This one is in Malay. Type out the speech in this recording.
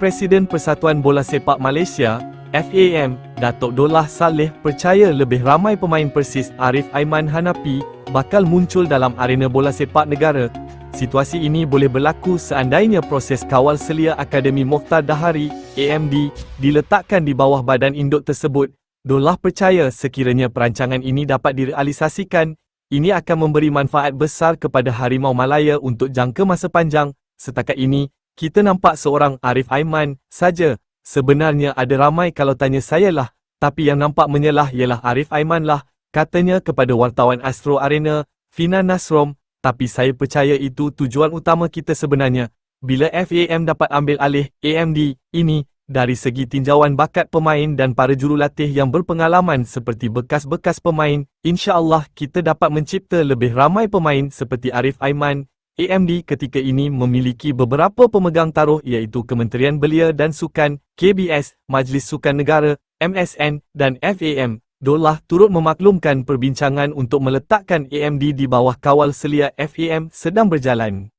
Presiden Persatuan Bola Sepak Malaysia, FAM, Datuk Dollah Saleh percaya lebih ramai pemain Persis Arif Aiman Hanapi bakal muncul dalam arena bola sepak negara. Situasi ini boleh berlaku seandainya proses kawal selia Akademi Mokhtar Dahari, AMD, diletakkan di bawah badan induk tersebut. Dollah percaya sekiranya perancangan ini dapat direalisasikan, ini akan memberi manfaat besar kepada Harimau Malaya untuk jangka masa panjang. Setakat ini, kita nampak seorang Arif Aiman saja. Sebenarnya ada ramai kalau tanya saya lah, tapi yang nampak menyelah ialah Arif Aiman lah, katanya kepada wartawan Astro Arena, Fina Nasrom, tapi saya percaya itu tujuan utama kita sebenarnya. Bila FAM dapat ambil alih AMD ini, dari segi tinjauan bakat pemain dan para jurulatih yang berpengalaman seperti bekas-bekas pemain, insya-Allah kita dapat mencipta lebih ramai pemain seperti Arif Aiman, AMD ketika ini memiliki beberapa pemegang taruh iaitu Kementerian Belia dan Sukan, KBS, Majlis Sukan Negara, MSN dan FAM. Dollah turut memaklumkan perbincangan untuk meletakkan AMD di bawah kawal selia FAM sedang berjalan.